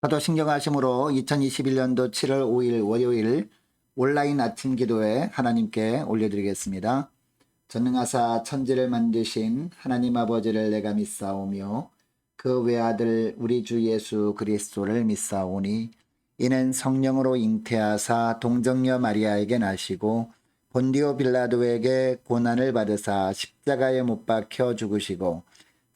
사도 신경하심으로 2021년도 7월 5일 월요일 온라인 아침 기도에 하나님께 올려드리겠습니다. 전능하사 천지를 만드신 하나님 아버지를 내가 믿사오며 그 외아들 우리 주 예수 그리스도를 믿사오니 이는 성령으로 잉태하사 동정녀 마리아에게 나시고 본디오 빌라도에게 고난을 받으사 십자가에 못 박혀 죽으시고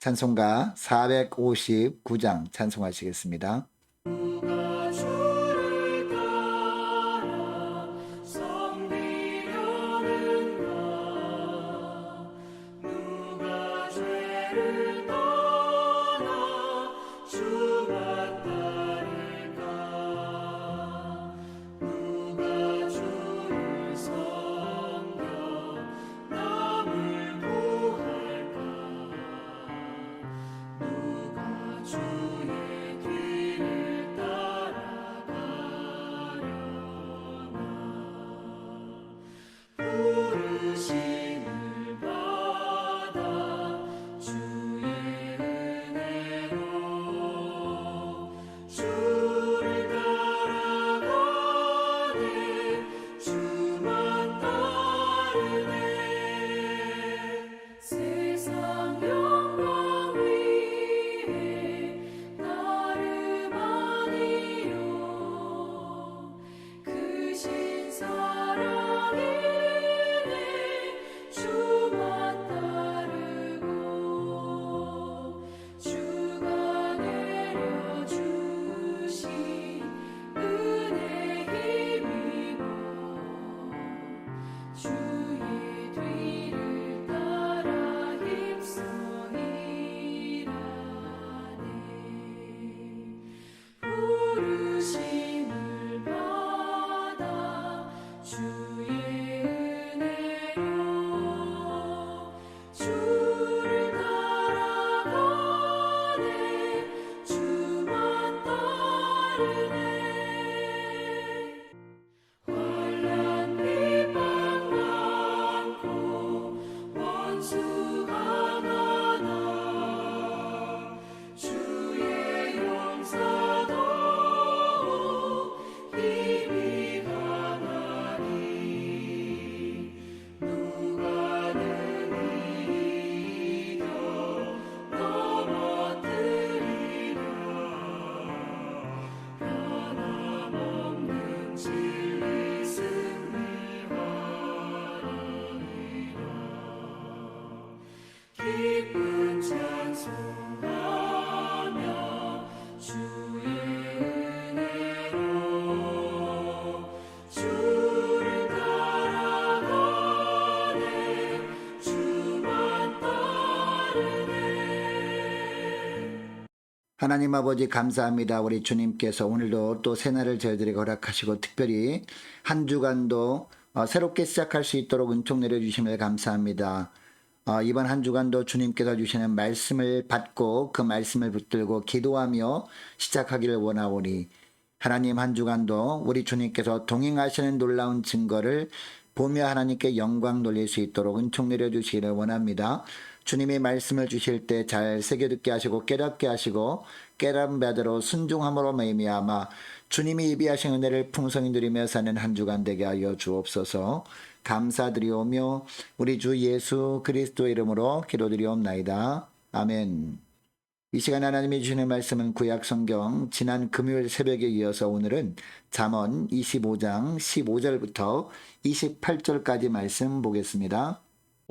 찬송가 459장 찬송하시겠습니다. 하나님 아버지 감사합니다. 우리 주님께서 오늘도 또 새날을 저희들에게 허락하시고 특별히 한 주간도 어, 새롭게 시작할 수 있도록 은총 내려주심을 감사합니다. 어, 이번 한 주간도 주님께서 주시는 말씀을 받고 그 말씀을 붙들고 기도하며 시작하기를 원하오니 하나님 한 주간도 우리 주님께서 동행하시는 놀라운 증거를 보며 하나님께 영광 돌릴 수 있도록 은총 내려주시기를 원합니다. 주님의 말씀을 주실 때 잘 새겨 듣게 하시고 깨닫게 하시고 깨달은 바대로 순종함으로 말미암아 주님이 예비하신 은혜를 풍성히 누리며 사는 한 주간 되게 하여 주옵소서 감사드리오며 우리 주 예수 그리스도 이름으로 기도드리옵나이다. 아멘 이 시간 하나님이 주시는 말씀은 구약 성경 지난 금요일 새벽에 이어서 오늘은 잠언 25장 15절부터 28절까지 말씀 보겠습니다.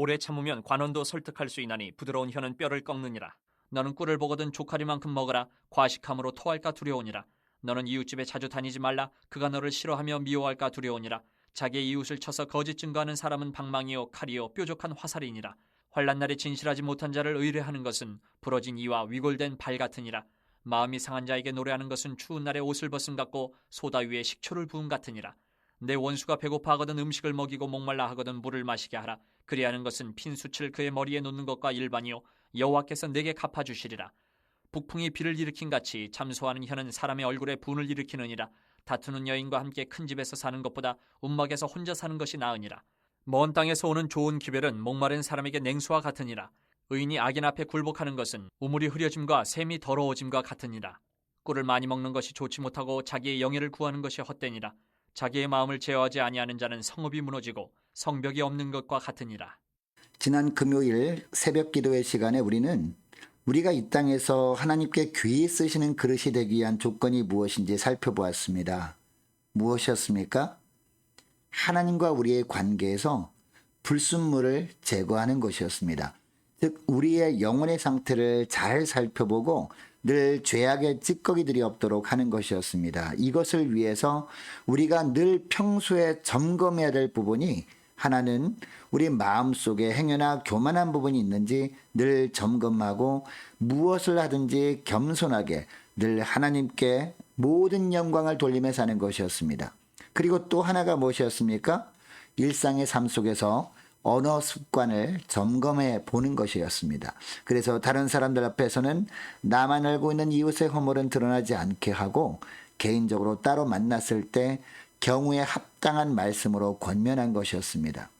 오래 참으면 관원도 설득할 수 있나니 부드러운 혀는 뼈를 꺾느니라. 너는 꿀을 보거든 조카리만큼 먹으라. 과식함으로 토할까 두려우니라. 너는 이웃집에 자주 다니지 말라. 그가 너를 싫어하며 미워할까 두려우니라. 자기의 이웃을 쳐서 거짓 증거하는 사람은 방망이요 칼이요 뾰족한 화살이니라. 환란 날에 진실하지 못한 자를 의뢰하는 것은 부러진 이와 위골된 발 같으니라. 마음이 상한 자에게 노래하는 것은 추운 날에 옷을 벗은 같고 소다 위에 식초를 부은 같으니라. 내 원수가 배고파하거든 음식을 먹이고 목말라 하거든 물을 마시게 하라. 그리하는 것은 핀 수치를 그의 머리에 놓는 것과 일반이요 여호와께서 내게 갚아 주시리라. 북풍이 비를 일으킨 같이 잠소하는 혀는 사람의 얼굴에 분을 일으키느니라. 다투는 여인과 함께 큰 집에서 사는 것보다 움막에서 혼자 사는 것이 나으니라. 먼 땅에서 오는 좋은 기별은 목마른 사람에게 냉수와 같으니라. 의인이 악인 앞에 굴복하는 것은 우물이 흐려짐과 샘이 더러워짐과 같으니라. 꿀을 많이 먹는 것이 좋지 못하고 자기의 영예를 구하는 것이 헛되니라. 자기의 마음을 제어하지 아니하는 자는 성읍이 무너지고 성벽이 없는 것과 같으니라. 지난 금요일 새벽 기도회 시간에 우리는 우리가 이 땅에서 하나님께 귀히 쓰시는 그릇이 되기 위한 조건이 무엇인지 살펴보았습니다. 무엇이었습니까? 하나님과 우리의 관계에서 불순물을 제거하는 것이었습니다. 즉, 우리의 영혼의 상태를 잘 살펴보고 늘 죄악의 찌꺼기들이 없도록 하는 것이었습니다. 이것을 위해서 우리가 늘 평소에 점검해야 될 부분이 하나는 우리 마음 속에 행여나 교만한 부분이 있는지 늘 점검하고 무엇을 하든지 겸손하게 늘 하나님께 모든 영광을 돌리며 사는 것이었습니다. 그리고 또 하나가 무엇이었습니까? 일상의 삶 속에서 언어 습관을 점검해 보는 것이었습니다. 그래서 다른 사람들 앞에서는 나만 알고 있는 이웃의 허물은 드러나지 않게 하고 개인적으로 따로 만났을 때 경우에 합당한 말씀으로 권면한 것이었습니다.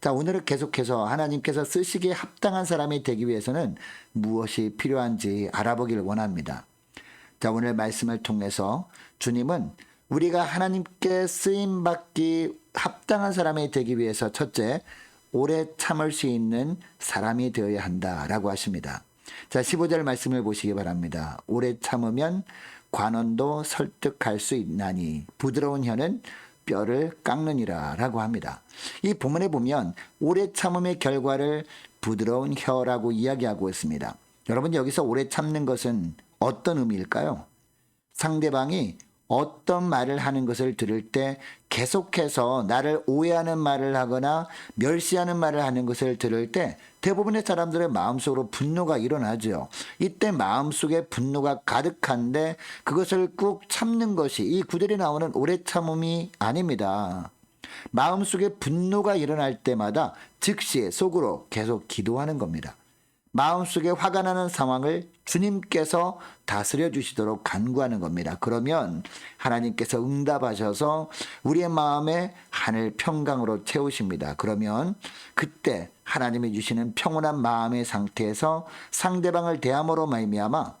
자, 오늘은 계속해서 하나님께서 쓰시기에 합당한 사람이 되기 위해서는 무엇이 필요한지 알아보길 원합니다. 자, 오늘 말씀을 통해서 주님은 우리가 하나님께 쓰임 받기 합당한 사람이 되기 위해서 첫째, 오래 참을 수 있는 사람이 되어야 한다라고 하십니다. 자, 15절 말씀을 보시기 바랍니다. 오래 참으면 관원도 설득할 수 있나니 부드러운 혀는 뼈를 깎느니라 라고 합니다. 이 본문에 보면 오래 참음의 결과를 부드러운 혀라고 이야기하고 있습니다. 여러분 여기서 오래 참는 것은 어떤 의미일까요? 상대방이 어떤 말을 하는 것을 들을 때 계속해서 나를 오해하는 말을 하거나 멸시하는 말을 하는 것을 들을 때 대부분의 사람들의 마음속으로 분노가 일어나죠. 이때 마음속에 분노가 가득한데 그것을 꾹 참는 것이 이 구절에 나오는 오래 참음이 아닙니다. 마음속에 분노가 일어날 때마다 즉시 속으로 계속 기도하는 겁니다. 마음속에 화가 나는 상황을 주님께서 다스려 주시도록 간구하는 겁니다. 그러면 하나님께서 응답하셔서 우리의 마음에 하늘 평강으로 채우십니다. 그러면 그때 하나님이 주시는 평온한 마음의 상태에서 상대방을 대함으로 말미암아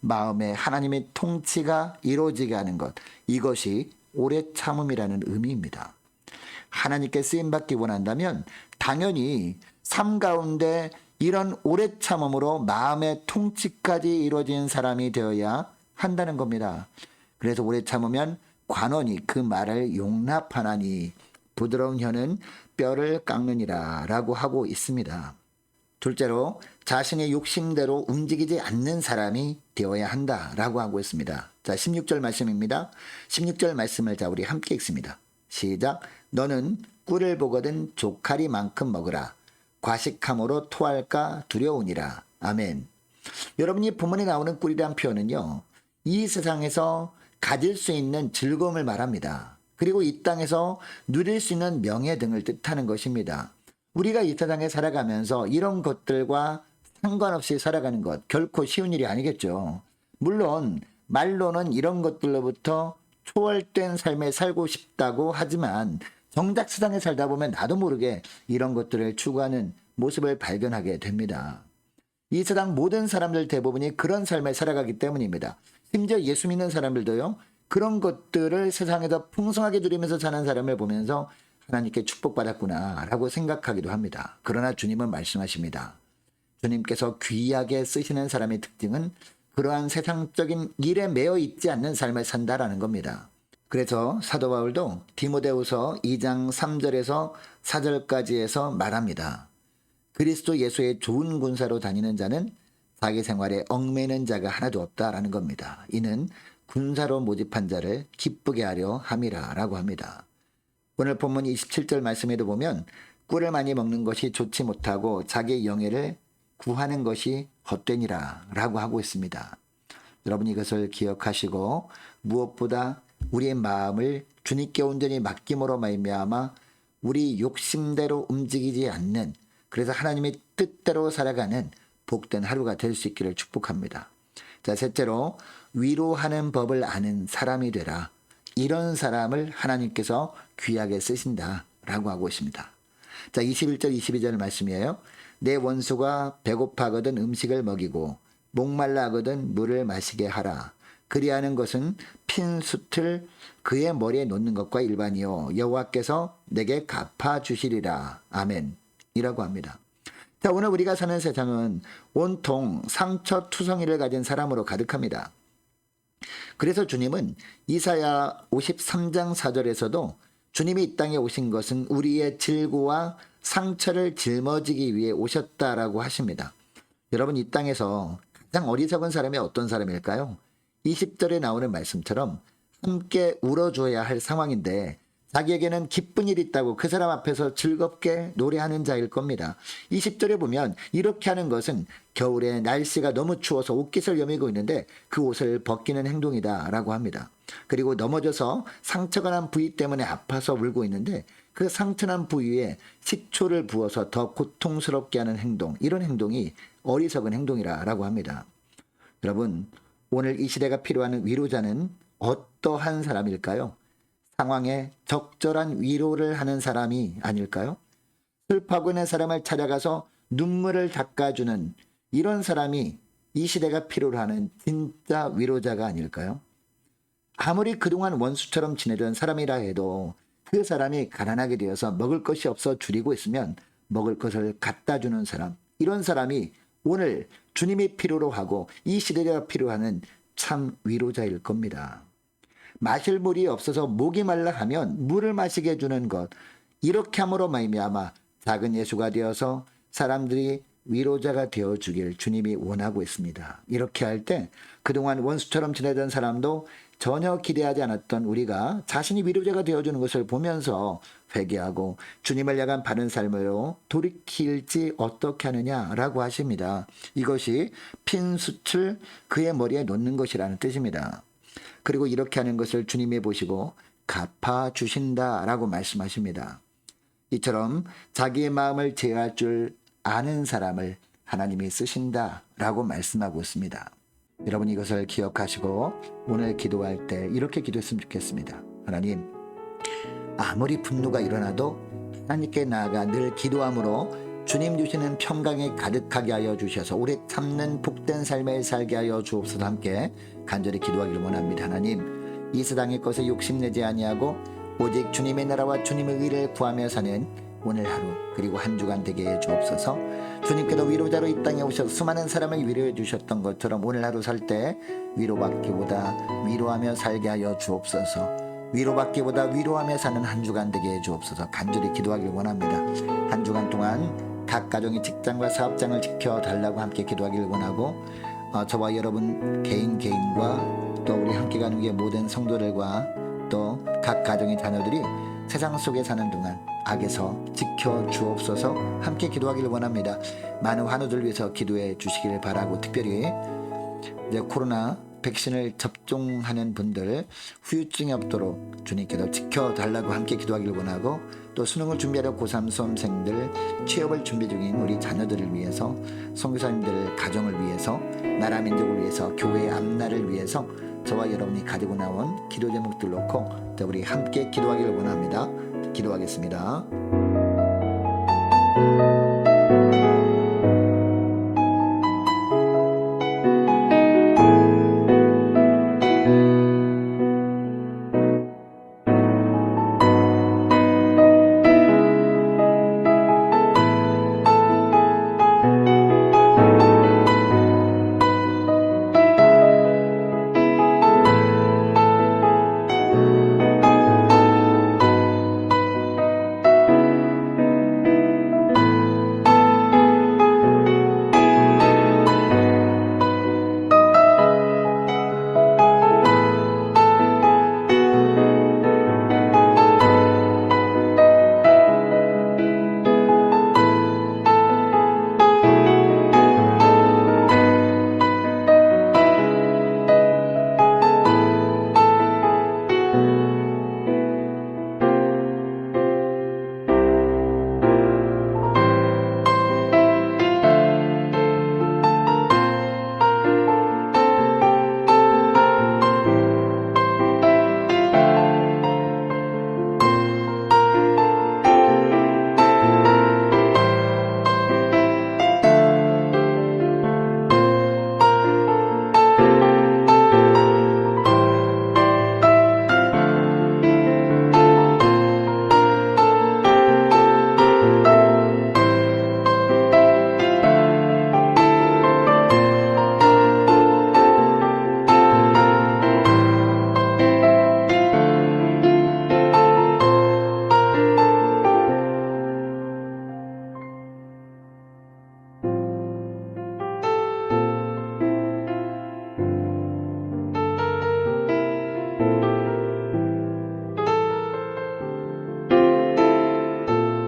마음에 하나님의 통치가 이루어지게 하는 것 이것이 오래 참음이라는 의미입니다. 하나님께 쓰임 받기 원한다면 당연히 삶 가운데 이런 오래 참음으로 마음의 통치까지 이루어진 사람이 되어야 한다는 겁니다. 그래서 오래 참으면 관원이 그 말을 용납하나니 부드러운 혀는 뼈를 깎느니라 라고 하고 있습니다. 둘째로 자신의 욕심대로 움직이지 않는 사람이 되어야 한다 라고 하고 있습니다. 자, 16절 말씀입니다. 16절 말씀을 자 우리 함께 읽습니다. 시작. 너는 꿀을 보거든 조카리만큼 먹으라. 과식함으로 토할까 두려우니라. 아멘. 여러분 이 본문에 나오는 꿀이란 표현은요. 이 세상에서 가질 수 있는 즐거움을 말합니다. 그리고 이 땅에서 누릴 수 있는 명예 등을 뜻하는 것입니다. 우리가 이 세상에 살아가면서 이런 것들과 상관없이 살아가는 것 결코 쉬운 일이 아니겠죠. 물론 말로는 이런 것들로부터 초월된 삶에 살고 싶다고 하지만 정작 세상에 살다 보면 나도 모르게 이런 것들을 추구하는 모습을 발견하게 됩니다. 이 세상 모든 사람들 대부분이 그런 삶을 살아가기 때문입니다. 심지어 예수 믿는 사람들도요, 그런 것들을 세상에서 풍성하게 누리면서 사는 사람을 보면서 하나님께 축복받았구나 라고 생각하기도 합니다. 그러나 주님은 말씀하십니다. 주님께서 귀하게 쓰시는 사람의 특징은 그러한 세상적인 일에 매여 있지 않는 삶을 산다라는 겁니다. 그래서 사도 바울도 디모데후서 2장 3절에서 4절까지 해서 말합니다. 그리스도 예수의 좋은 군사로 다니는 자는 자기 생활에 얽매는 자가 하나도 없다라는 겁니다. 이는 군사로 모집한 자를 기쁘게 하려 함이라라고 합니다. 오늘 본문 27절 말씀에도 보면 꿀을 많이 먹는 것이 좋지 못하고 자기의 영예를 구하는 것이 헛되니라라고 하고 있습니다. 여러분 이것을 기억하시고 무엇보다 우리의 마음을 주님께 온전히 맡김으로 말미암아 우리 욕심대로 움직이지 않는 그래서 하나님의 뜻대로 살아가는 복된 하루가 될 수 있기를 축복합니다. 자, 셋째로 위로하는 법을 아는 사람이 되라. 이런 사람을 하나님께서 귀하게 쓰신다라고 하고 있습니다. 자, 21절 22절 말씀이에요. 내 원수가 배고파거든 음식을 먹이고 목말라 하거든 물을 마시게 하라. 그리하는 것은 핀 숯을 그의 머리에 놓는 것과 일반이요 여호와께서 내게 갚아 주시리라. 아멘. 이라고 합니다. 자, 오늘 우리가 사는 세상은 온통 상처 투성이를 가진 사람으로 가득합니다. 그래서 주님은 이사야 53장 4절에서도 주님이 이 땅에 오신 것은 우리의 질고와 상처를 짊어지기 위해 오셨다라고 하십니다. 여러분 이 땅에서 가장 어리석은 사람이 어떤 사람일까요? 20절에 나오는 말씀처럼 함께 울어줘야 할 상황인데 자기에게는 기쁜 일이 있다고 그 사람 앞에서 즐겁게 노래하는 자일 겁니다. 20절에 보면 이렇게 하는 것은 겨울에 날씨가 너무 추워서 옷깃을 여미고 있는데 그 옷을 벗기는 행동이다 라고 합니다. 그리고 넘어져서 상처가 난 부위 때문에 아파서 울고 있는데 그 상처난 부위에 식초를 부어서 더 고통스럽게 하는 행동, 이런 행동이 어리석은 행동이라고 합니다. 여러분, 오늘 이 시대가 필요한 위로자는 어떠한 사람일까요? 상황에 적절한 위로를 하는 사람이 아닐까요? 슬퍼하고 있는 사람을 찾아가서 눈물을 닦아주는 이런 사람이 이 시대가 필요로 하는 진짜 위로자가 아닐까요? 아무리 그동안 원수처럼 지내던 사람이라 해도 그 사람이 가난하게 되어서 먹을 것이 없어 줄이고 있으면 먹을 것을 갖다 주는 사람, 이런 사람이 오늘 주님이 필요로 하고 이 시대가 필요하는 참 위로자일 겁니다. 마실 물이 없어서 목이 말라 하면 물을 마시게 해주는 것 이렇게 함으로 말미암아 작은 예수가 되어서 사람들이 위로자가 되어 주길 주님이 원하고 있습니다. 이렇게 할 때 그동안 원수처럼 지내던 사람도 전혀 기대하지 않았던 우리가 자신이 위로자가 되어주는 것을 보면서 회개하고 주님을 향한 바른 삶으로 돌이킬지 어떻게 하느냐라고 하십니다. 이것이 핀 숯을 그의 머리에 놓는 것이라는 뜻입니다. 그리고 이렇게 하는 것을 주님이 보시고 갚아 주신다라고 말씀하십니다. 이처럼 자기의 마음을 제어할 줄 아는 사람을 하나님이 쓰신다라고 말씀하고 있습니다. 여러분 이것을 기억하시고 오늘 기도할 때 이렇게 기도했으면 좋겠습니다. 하나님, 아무리 분노가 일어나도 하나님께 나아가 늘 기도함으로 주님 주시는 평강에 가득하게 하여 주셔서 오래 참는 복된 삶을 살게 하여 주옵소서 함께 간절히 기도하기를 원합니다. 하나님, 이 세상의 것에 욕심내지 아니하고 오직 주님의 나라와 주님의 의를 구하며 사는 오늘 하루 그리고 한 주간 되게 해 주옵소서. 주님께도 위로자로 이 땅에 오셔서 수많은 사람을 위로해 주셨던 것처럼 오늘 하루 살 때 위로받기보다 위로하며 살게 하여 주옵소서. 위로받기보다 위로하며 사는 한 주간 되게 해 주옵소서. 간절히 기도하길 원합니다. 한 주간 동안 각 가정의 직장과 사업장을 지켜 달라고 함께 기도하길 원하고 어, 저와 여러분 개인 개인과 또 우리 함께 가는 게 모든 성도들과 또 각 가정의 자녀들이 세상 속에 사는 동안 악에서 지켜 주옵소서 함께 기도하기를 원합니다. 많은 환우들 위해서 기도해 주시기를 바라고 특별히 이제 코로나 백신을 접종하는 분들 후유증이 없도록 주님께서 지켜달라고 함께 기도하기를 원하고 또 수능을 준비하려 고3 수험생들 취업을 준비 중인 우리 자녀들을 위해서 선교사님들 가정을 위해서 나라 민족을 위해서 교회의 앞날을 위해서 저와 여러분이 가지고 나온 기도 제목들 놓고 또 우리 함께 기도하기를 원합니다. 기도하겠습니다.